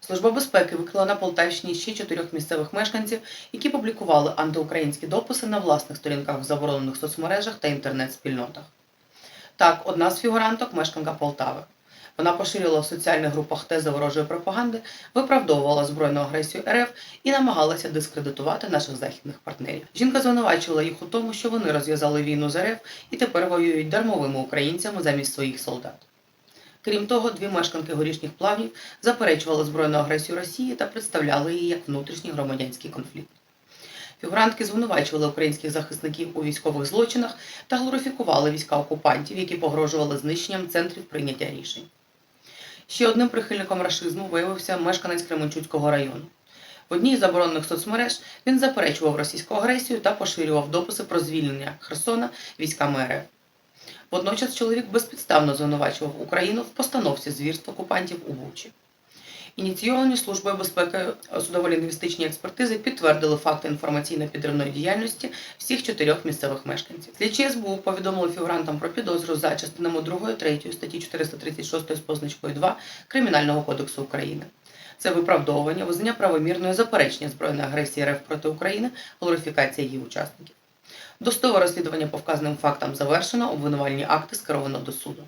Служба безпеки викрила на Полтавщині ще чотирьох місцевих мешканців, які публікували антиукраїнські дописи на власних сторінках в заборонених соцмережах та інтернет-спільнотах. Так, одна з фігуранток мешканка Полтави. Вона поширювала в соціальних групах тези ворожої пропаганди, виправдовувала збройну агресію РФ і намагалася дискредитувати наших західних партнерів. Жінка звинувачувала їх у тому, що вони розв'язали війну з РФ і тепер воюють дармовими українцями замість своїх солдат. Крім того, дві мешканки горішніх плавнів заперечували збройну агресію Росії та представляли її як внутрішній громадянський конфлікт. Фігурантки звинувачували українських захисників у військових злочинах та глорифікували війська окупантів, які погрожували знищенням центрів прийняття рішень. Ще одним прихильником рашизму виявився мешканець Кременчуцького району. В одній з заборонених соцмереж він заперечував російську агресію та поширював дописи про звільнення Херсона військами РФ. Водночас чоловік безпідставно звинувачував Україну в постановці звірств окупантів у Бучі. Ініційовані службою безпеки судово-лінгвістичні експертизи підтвердили факти інформаційно-підривної діяльності всіх чотирьох місцевих мешканців. Слідчі СБУ повідомили фігурантам про підозру за частинами 2 3 статті 436 з позначкою 2 Кримінального кодексу України. Це виправдовування, визнання правомірної заперечення збройної агресії РФ проти України, глорифікація її учасників. Достове розслідування по вказаним фактам завершено, обвинувальні акти скеровано до суду.